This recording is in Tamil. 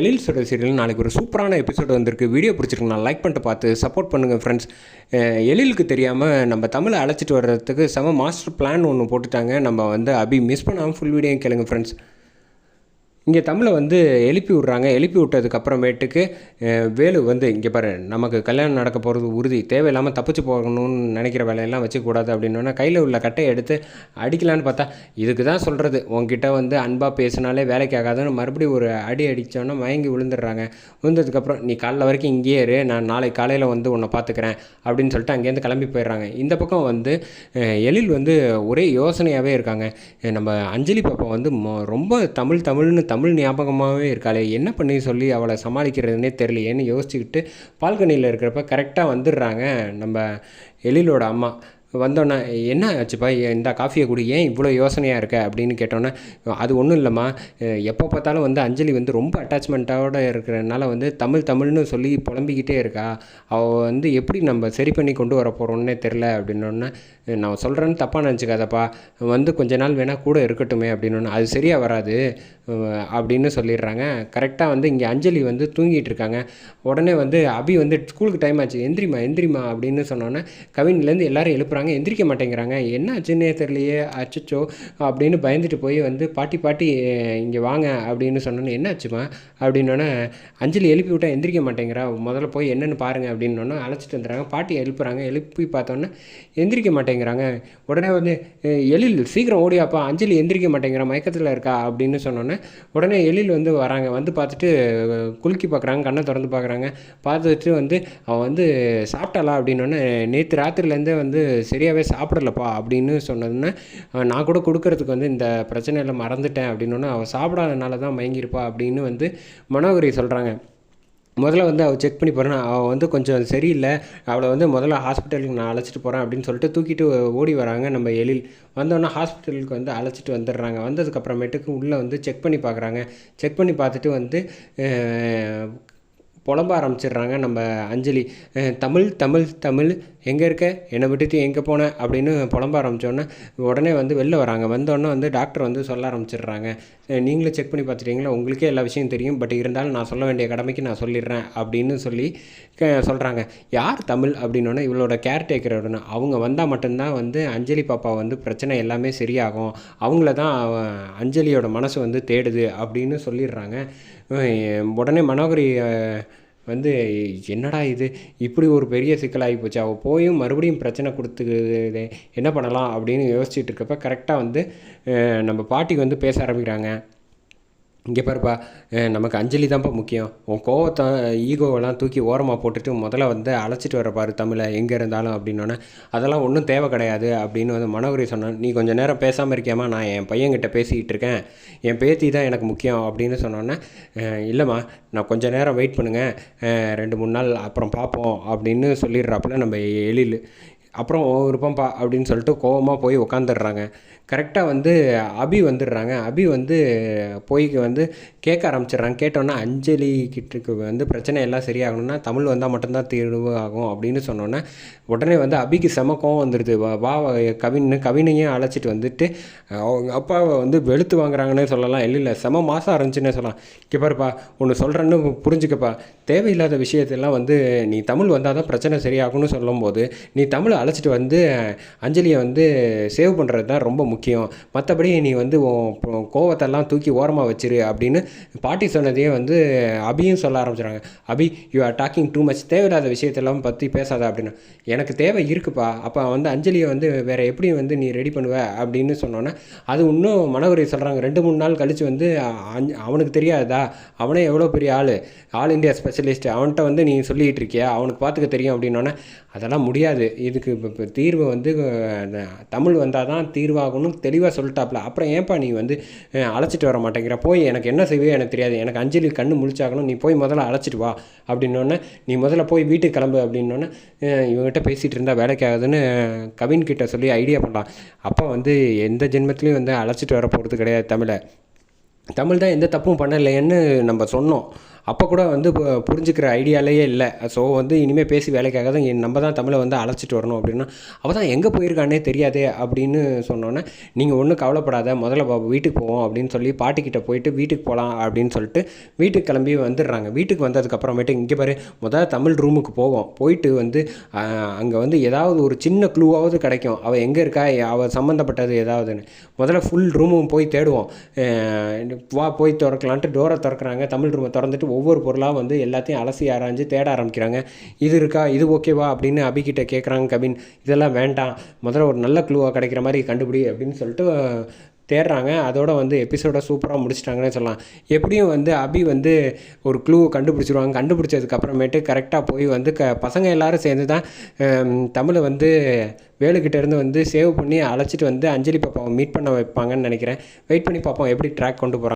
எழில் சுடர் சீரியல் நாளைக்கு ஒரு சூப்பரான எபிசோடு வந்திருக்கு. வீடியோ பிடிச்சிருக்குண்ணா லைக் பண்ணிட்டு பார்த்து சப்போர்ட் பண்ணுங்கள் ஃப்ரெண்ட்ஸ் எழிலுக்கு தெரியாமல் நம்ம தமிழை அழைச்சிட்டு வர்றதுக்கு செம மாஸ்டர் பிளான் ஒன்று போட்டுட்டாங்க. நம்ம வந்து அபி மிஸ் பண்ணாமல் ஃபுல் வீடியோ கேளுங்க ஃப்ரெண்ட்ஸ் இங்கே தமிழை வந்து எழுப்பி விட்றாங்க. எழுப்பி விட்டதுக்கு அப்புறமேட்டுக்கு வேலு வந்து இங்கே பாரு நமக்கு கல்யாணம் நடக்க போகிறது உறுதி. தேவையில்லாமல் தப்பிச்சு போகணும்னு நினைக்கிற வேலையெல்லாம் வச்சுக்கூடாது அப்படின்னா கையில் உள்ள கட்டையை எடுத்து அடிக்கலான்னு பார்த்தா இதுக்கு தான் சொல்கிறது உங்ககிட்ட வந்து அன்பாக பேசினாலே வேலைக்கு ஆகாதுன்னு மறுபடியும் ஒரு அடி அடித்தோன்னா மயங்கி விழுந்துடுறாங்க. விழுந்ததுக்கப்புறம் நீ காலைல வரைக்கும் இங்கேயே இரு. நான் நாளை காலையில் வந்து உன்னை பார்த்துக்கிறேன். அப்படின்னு சொல்லிட்டு அங்கேருந்து கிளம்பி போயிடுறாங்க. இந்த பக்கம் வந்து எழில் வந்து ஒரே யோசனையாகவே இருக்காங்க. நம்ம அஞ்சலி பாப்பா வந்து மொ- ரொம்ப தமிழ் தமிழ்னு தமிழ் ஞாபகமாகவே இருக்காளே. என்ன பண்ணி சொல்லி அவளை சமாளிக்கிறதுனே தெரியலையேன்னு யோசிச்சுக்கிட்டு பால்கனியில் இருக்கிறப்ப கரெக்டாக வந்துடுறாங்க நம்ம எழிலோட அம்மா. வந்தோன்னே என்ன ஆச்சுப்பா? இந்த காஃபியை குடி. ஏன் இவ்வளோ யோசனையாக இருக்க? அப்படின்னு கேட்டோன்னே அது ஒன்றும் இல்லைம்மா. எப்போ பார்த்தாலும் வந்து அஞ்சலி வந்து ரொம்ப அட்டாச்மெண்ட்டோட இருக்கிறனால வந்து தமிழ் தமிழ்னு சொல்லி புலம்பிக்கிட்டே இருக்கா. அவள் வந்து எப்படி நம்ம சரி பண்ணி கொண்டு வர போகிறோன்னே தெரில அப்படின்னோடனே நான் சொல்கிறேன்னு தப்பாக நினச்சிக்காதப்பா. வந்து கொஞ்ச நாள் வேணால் கூட இருக்கட்டுமே. அப்படின்னோடனே அது சரியாக வராது. அப்படின்னு சொல்லிடுறாங்க. கரெக்டாக வந்து இங்கே அஞ்சலி வந்து தூங்கிட்டு இருக்காங்க. உடனே வந்து அபி வந்து ஸ்கூலுக்கு டைம் ஆச்சு. எந்திரிமா எந்திரிமா அப்படின்னு சொன்னோன்னே கவின்லேருந்து எல்லாரும் எழுப்புறாங்க. எந்திரிக்க மாட்டேங்கிறாங்க. என்ன ஆச்சுன்னே தெரியலையே அச்சச்சோ அப்படின்னு பயந்துட்டு போய் வந்து பாட்டி பாட்டி இங்கே வாங்க அப்படின்னு சொன்னோன்னே என்ன ஆச்சுமா அப்படின்னோடனே அஞ்சலி எழுப்பி விட்டா எந்திரிக்க மாட்டேங்கிறா. முதல்ல போய் என்னென்னு பாருங்க அப்படின்னோடனே அழைச்சிட்டு வந்துடுறாங்க. பாட்டி எழுப்புறாங்க. எழுப்பி பார்த்தோன்னே எந்திரிக்க மாட்டேங்கிறாங்க. உடனே வந்து எழில் சீக்கிரம் ஓடியாப்பா. அஞ்சலி எந்திரிக்க மாட்டேங்கிறா. மயக்கத்தில் இருக்கா? அப்படின்னு சொன்னோன்னே உடனே எழில் வந்து வராங்க. வந்து பார்த்துட்டு குலுக்கி பார்க்குறாங்க. கண்ணை திறந்து பார்க்குறாங்க. பார்த்துட்டு வந்து அவன் வந்து சாப்பிட்டாளா? அப்படின்னோடனே நேற்று ராத்திரிலேருந்தே வந்து சரியாகவே சாப்பிடலப்பா அப்படின்னு சொன்னதுன்னு நான் கூட கொடுக்கறதுக்கு வந்து இந்த பிரச்சனையில் மறந்துட்டேன் அப்படின்னோடனே அவள் சாப்பிடாதனால தான் மயங்கியிருப்பா அப்படின்னு வந்து மனோகரி சொல்கிறாங்க முதல்ல வந்து அவள் செக் பண்ணி போகிறேன் அவள் வந்து கொஞ்சம் சரியில்லை. அவளை வந்து முதல்ல ஹாஸ்பிட்டலுக்கு நான் அழைச்சிட்டு போகிறேன் அப்படின்னு சொல்லிட்டு தூக்கிட்டு ஓடி வராங்க நம்ம எழில். வந்தோடனே ஹாஸ்பிட்டலுக்கு வந்து அழைச்சிட்டு வந்துடுறாங்க. வந்ததுக்கப்புறமேட்டுக்கு உள்ளே வந்து செக் பண்ணி பார்க்குறாங்க செக் பண்ணி பார்த்துட்டு வந்து புலம்ப ஆரம்பிச்சிடுறாங்க. நம்ம அஞ்சலி தமிழ் தமிழ் தமிழ் எங்கே இருக்க? என்னை விட்டுட்டு எங்கே போன? அப்படின்னு புலம்ப ஆரம்பித்தோன்னே உடனே வந்து வெளில வராங்க. வந்தோடனே வந்து டாக்டர் வந்து சொல்ல ஆரம்பிச்சிடுறாங்க. நீங்களே செக் பண்ணி பார்த்துட்டீங்களா? உங்களுக்கே எல்லா விஷயம் தெரியும். பட் இருந்தாலும் நான் சொல்ல வேண்டிய கடமைக்கு நான் சொல்லிடுறேன். அப்படின்னு சொல்லி சொல்கிறாங்க யார் தமிழ்? அப்படின்னோடனே இவளோட கேர்டேக்கரோட அவங்க வந்தால் மட்டும்தான் வந்து அஞ்சலி பாப்பா வந்து பிரச்சனை எல்லாமே சரியாகும். அவங்கள தான் அஞ்சலியோட மனசு வந்து தேடுது. அப்படின்னு சொல்லிடுறாங்க. உடனே மனோகரி வந்து என்னடா இது? இப்படி ஒரு பெரிய சிக்கலாகி போச்சு. அவள் போயும் மறுபடியும் பிரச்சனை கொடுத்துக்குது. என்ன பண்ணலாம் அப்படின்னு யோசிச்சுட்டு இருக்கப்ப கரெக்டாக வந்து நம்ம பாட்டிக்கு வந்து பேச ஆரம்பிக்கிறாங்க. இங்கே பாருப்பா நமக்கு அஞ்சலி தான்ப்பா முக்கியம். உன் கோவத்தை ஈகோவெல்லாம் தூக்கி ஓரமாக போட்டுட்டு முதல்ல வந்து அழைச்சிட்டு வர பாரு தமிழை எங்கே இருந்தாலும் அப்படின்னோடனே அதெல்லாம் ஒன்றும் தேவை கிடையாது அப்படின்னு வந்து மனோகரி சொன்னான். நீ கொஞ்சம் நேரம் பேசாமல் இருக்கியாமா நான் என் பையன்கிட்ட பேசிக்கிட்டு இருக்கேன். என் பேத்தி தான் எனக்கு முக்கியம் அப்படின்னு சொன்னோன்னே இல்லைம்மா நான் கொஞ்சம் நேரம் வெயிட் பண்ணுங்கள் ரெண்டு மூணு நாள் அப்புறம் பார்ப்போம் அப்படின்னு சொல்லிடுறாப்புல நம்ம எழில். அப்புறம் உன் விருப்பம்பா அப்படின்னு சொல்லிட்டு கோவமாக போய் உட்காந்துடுறாங்க கரெக்டாக வந்து அபி வந்துடுறாங்க. அபி வந்து போய் வந்து கேட்க ஆரம்பிச்சிடுறாங்க. கேட்டோன்னே அஞ்சலி கிட்டக்கு வந்து பிரச்சனை எல்லாம் சரியாகணும்னா தமிழ் வந்தால் மட்டும்தான் தீர்வு ஆகும் அப்படின்னு சொன்னோன்னே உடனே வந்து அபிக்கு செம கோவம் வந்துடுது. வா வா கவின்னு கவினையும் அழைச்சிட்டு வந்துட்டு அவங்க அப்பாவை வந்து வெளுத்து வாங்குறாங்கன்னே சொல்லலாம். இல்லை இல்லை செம மாதம் இருந்துச்சுன்னே சொல்லலாம். கிப்பர்ப்பா ஒன்று சொல்கிறேன்னு புரிஞ்சுக்கப்பா. தேவையில்லாத விஷயத்தெல்லாம் வந்து நீ தமிழ் வந்தால் தான் பிரச்சனை சரியாகும்னு சொல்லும்போது நீ தமிழை அழைச்சிட்டு வந்து அஞ்சலியை வந்து சேவ் பண்ணுறது தான் ரொம்ப முக்கியம். மற்றபடி நீ வந்து உன் கோவத்தெல்லாம் தூக்கி ஓரமாக வச்சிரு அப்படின்னு பாட்டி சொன்னதையே வந்து அபியும் சொல்ல ஆரம்பிச்சிடுறாங்க. Abhi you are talking too much தேவையில்லாத விஷயத்தெல்லாம் பற்றி பேசாத அப்படின்னு. எனக்கு தேவை இருக்குப்பா. அப்போ வந்து அஞ்சலியை வந்து வேறு எப்படி வந்து நீ ரெடி பண்ணுவ? அப்படின்னு சொன்னோன்னே அது இன்னும் மனோகரி சொல்கிறாங்க ரெண்டு மூணு நாள் கழித்து வந்து அவனுக்கு தெரியாதா? அவனே எவ்வளோ பெரிய ஆள்? ஆல் இந்தியா ஸ்பெஷலிஸ்ட் அவன்கிட்ட வந்து நீ சொல்லிகிட்டு இருக்கியா? அவனுக்கு பார்த்துக்க தெரியும் அப்படின்னோடனே அதெல்லாம் முடியாது. இதுக்கு இப்போ இப்போ தீர்வு வந்து தமிழ் வந்தால் தான் தீர்வாகணும் தெளிவாக சொல்லிட்டாப்ல. அப்புறம் ஏன்பா நீ வந்து அழைச்சிட்டு வர மாட்டேங்கிற? போய் எனக்கு என்ன செய்வே எனக்கு தெரியாது. எனக்கு அஞ்சலி கண்ணு முழிச்சாகணும். நீ போய் முதல்ல அழைச்சிட்டு வா அப்படின்னோடனே நீ முதல்ல போய் வீட்டுக்கு கிளம்பு அப்படின்னோடனே இவங்ககிட்ட பேசிகிட்டு இருந்தால் வேலைக்கு ஆகுதுன்னு கவின் கிட்ட சொல்லி ஐடியா பண்ணலாம் அப்போ வந்து எந்த ஜென்மத்துலேயும் வந்து அழைச்சிட்டு வர போகிறது கிடையாது தமிழை. தமிழ் தான் எந்த தப்பும் பண்ணலைன்னு நம்ம சொன்னோம். அப்போ கூட வந்து பு- புரிஞ்சுக்கிற ஐடியாலேயே இல்லை. ஸோ வந்து இனிமேல் பேசி வேலைக்காக தான் நம்ம தான் தமிழை வந்து அழைச்சிட்டு வரணும் அப்படின்னா அவள் தான் எங்கே போயிருக்கானே தெரியாதே அப்படின்னு சொன்னோன்னே நீங்கள் ஒன்றும் கவலைப்படாத முதல்ல வீட்டுக்கு போவோம் அப்படின்னு சொல்லி பாட்டிக்கிட்ட போயிட்டு வீட்டுக்கு போகலாம் அப்படின்னு சொல்லிட்டு வீட்டுக்கு கிளம்பி வந்துடுறாங்க. வீட்டுக்கு வந்ததுக்கப்புறமேட்டு இங்கே பாரு முதல்ல தமிழ் ரூமுக்கு போவோம். போயிட்டு வந்து அங்கே வந்து ஏதாவது ஒரு சின்ன க்ளூவாவது கிடைக்கும். அவள் எங்கே இருக்கா? அவள் சம்மந்தப்பட்டது ஏதாவதுன்னு. முதல்ல ஃபுல் ரூமும் போய் தேடுவோம். வா போய் திறக்கலான்ட்டு டோரை திறக்கிறாங்க. தமிழ் ரூமை திறந்துட்டு ஒவ்வொரு பொருளாக வந்து எல்லாத்தையும் அலசி ஆராய்ஞ்சு தேட ஆரம்பிக்கிறாங்க. இது இருக்கா? இது ஓகேவா? அப்படின்னு அபிகிட்ட கேட்குறாங்க கபின். இதெல்லாம் வேண்டாம். முதல்ல ஒரு நல்ல க்ளூவாக கிடைக்கிற மாதிரி கண்டுபிடி அப்படின்னு சொல்லிட்டு தேடுறாங்க. அதோட வந்து எபிசோடை சூப்பராக முடிச்சிட்டாங்கன்னு சொல்லலாம். எப்படியும் வந்து அபி வந்து ஒரு க்ளூ கண்டுபிடிச்சிருவாங்க. கண்டுபிடிச்சதுக்கப்புறமேட்டு கரெக்டாக போய் வந்து க பசங்க எல்லோரும் சேர்ந்து தான் தமிழை வந்து வேலுக்கிட்டேருந்து வந்து சேவ் பண்ணி அழைச்சிட்டு வந்து அஞ்சலி பாப்பாவை மீட் பண்ண வைப்பாங்கன்னு நினைக்கிறேன். வெயிட் பண்ணி பார்ப்போம் எப்படி ட்ராக் கொண்டு போகிறாங்க